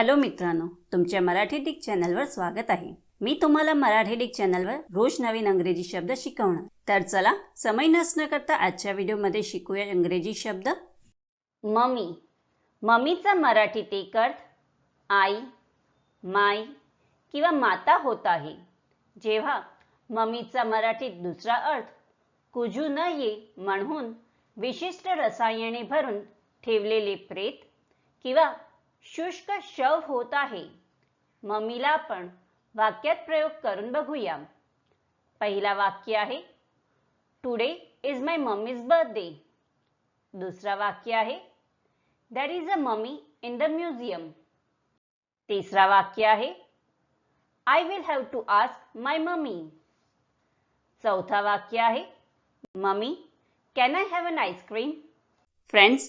Hello मित्रांनो तुमच्या Marathi Dick चॅनलवर स्वागत आहे. मी तुम्हाला मराठी डिक चॅनलवर रोज नवीन अंग्रेजी शब्द शिकवणार. तर चला समय नसणं करता आजच्या व्हिडिओमध्ये शिकूया इंग्रजी शब्द. मम्मी. मम्मीचा मराठीत एक अर्थ आई माय किंवा माता होत आहे. जेव्हा मम्मीचा मराठीत दुसरा अर्थ कुजू न ये म्हणून विशिष्ट रसायने भरून ठेवलेले प्रेत किंवा शुष्क शव होत आहे. मम्मीला आपण वाक्यात प्रयोग करून बघूया. पहिला वाक्य आहे today is my mummy's birthday दुसरा वाक्य आहे that is a mummy in the museum तिसरा वाक्य आहे I will have to ask my mummy चौथा वाक्य आहे mummy can I have an ice cream friends